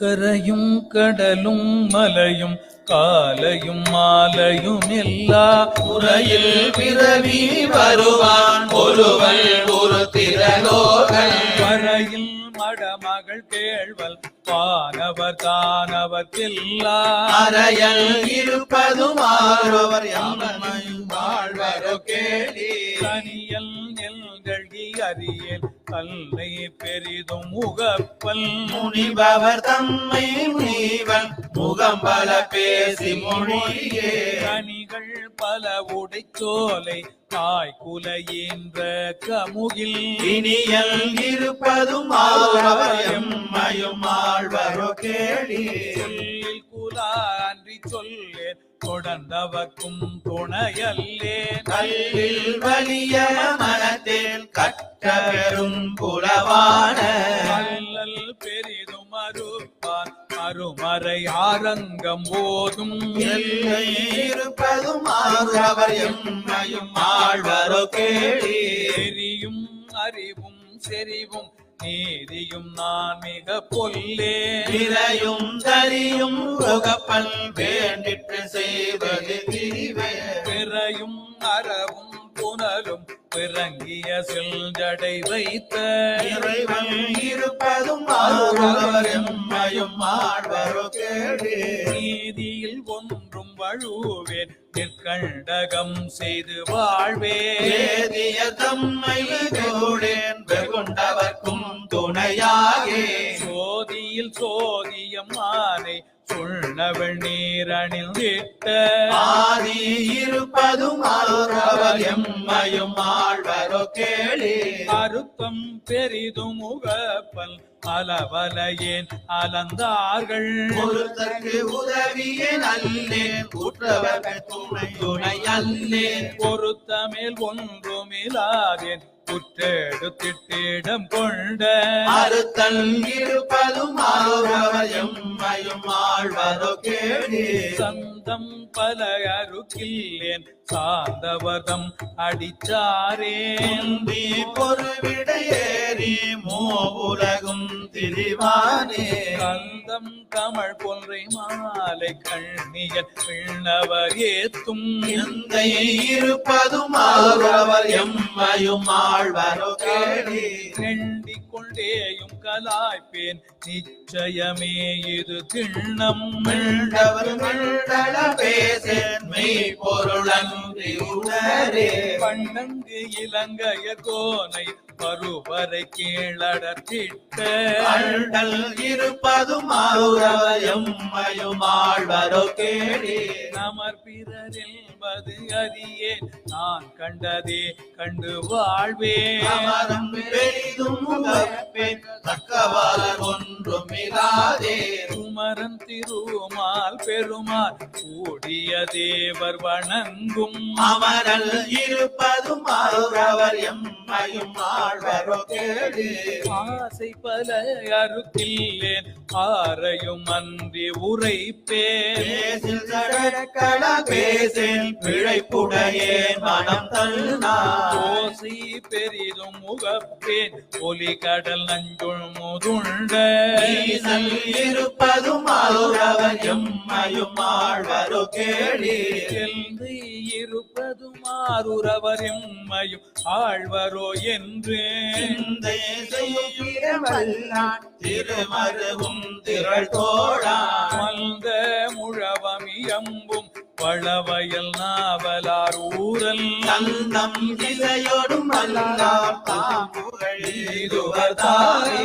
கரையும் கடலும் மலையும் காலையும் மாலையும் எல்லா உரையில் பிறவி வருவான். ஒருவள் ஒரு திரலோகன் வரையில் மடமகள் கேழ்வல் வானவர் தானவர்க்கெல்லா அறையல் இருப்பதும் ஆரவர் எம்மையும் வாழ்வரோ கேளி தனியல் நெல்கழ்கி அறியல் கல்லை பெரிதும் முகப்பல். முனிபவர் தம்மை முனிவன். முகம்பல பேசி மொழியே. கனிகள் பல உடைச்சோலை தாய் குலையின்ற கமுகில். இனியல் இருப்பதும் எம்மையும் ஆழ்வரோ கேளி. சொல்லில் குலா அன்றி சொல்லேன் தொடர்ந்தவர்க்கும் துணையல்லே. கல்லில் வலிய மனத்தில் கற்ற பெரும் புலவான. அல்லல் பெரிதும் அறுப்பான் அருமறை ஆரங்கம் போதும். எல்லை இருப்பதும் ஆழ்வர் எம்மையும் ஆழ்வரோ கேளி. செரியும் அறிவும் செறிவும் நீதியும் நான் மிக பொல்லே. விரையும் தரியும் புகப்பல் வேண்டிற்று செய்வது திரிவே பிறையும் அறவும் புனலும் பிறங்கிய செல்ஜடை வைத்த இறைவன் இருப்பதும் எம்மையும் ஆழ்வரோ கேளி நீதியில் ஒன்றும் வழுவேன் நிற்கண்டகம் செய்து வாழ்வேன். வேதிய தம்மை கூடேன் வெகுண்டவர்க்கும் துணையாகே. சோதியில் சோதியம் சுண்ணவள் நீரணில் விட்ட ஆதி இருப்பதும் ஆழ்வர் எம்மையும் ஆழ்வரோ கேளி. அருத்தம் பெரிதும் முகப்பல் அலவலையேன் அலந்தார்கள் ஒருத்தற்கு உதவிய நல்லேன் உற்றவர்கள் துணை துணை அல்லேன். பொருத்தமேல் ஒன்றுமில்லாதேன் குற்றெடுத்திட்டிடம் கொண்ட அறுத்தல் இருப்பதும் ஆழ்வர் எம்மையும் ஆழ்வரோ கேளி சந்தம் பல அருக்கில்லேன் சார்ந்தவதம் அடிச்சாரே. ஏந்தி பொறுவிட ஏறி மூவுலகும் திரிவானே. கந்தம் கமழ் மாலை கண்ணியல் பிள்ளவர் ஏத்தும் எந்தையை இருப்பதும் ஆழ்வர் எம்மையும் ஆழ்வரோ கேடி வேண்டிக் கொண்டேயும் கலாய்ப்பேன் நிச்சயமே இது திண்ணம் மிண்டவர் மிண்டள பேசேன். பொருளன்றி உணரே. பண்டங்கு இலங்கைய கோனை பருவரை கீழடத்திட்ட அண்டல் இருப்பதும் ஆழ்வர் எம்மையும் ஆழ்வரோ கேளி நமர் பிறரென்பது அறியேன் நான் கண்டதே கண்டு வாழ்வேன் அமரம் பெரிதும் தக்கவார் ஒன்றும் இராதே. குமரன் திருமால் பெருமாள் கூடிய தேவர் வணங்கும். அமரல் இருப்பதும் ஆழ்வர் எம்மையும் ஆழ்வரோ கேளி ஆசை பல அருக்கில்லேன் ஆரையும் அன்றி உரைப்பேன். பேசில் பிழைப்புடையேன் மனம் தன்னா ஓசை பெரிதும் முகப்பேன் ஒலி கடல் நஞ்சுள் முதுண்ட. இருப்பதும் ஆழ்வர் கேளி இருப்பதும் ஆறுரவர் எம்மையும் ஆழ்வரோ என்று திருமருவும் திரள் தோழா மல்த முழவமியம்பும் பழவயல் நாவலார் ஊரல் நந்தம் தாம் புகழ் இதுவர் தாரே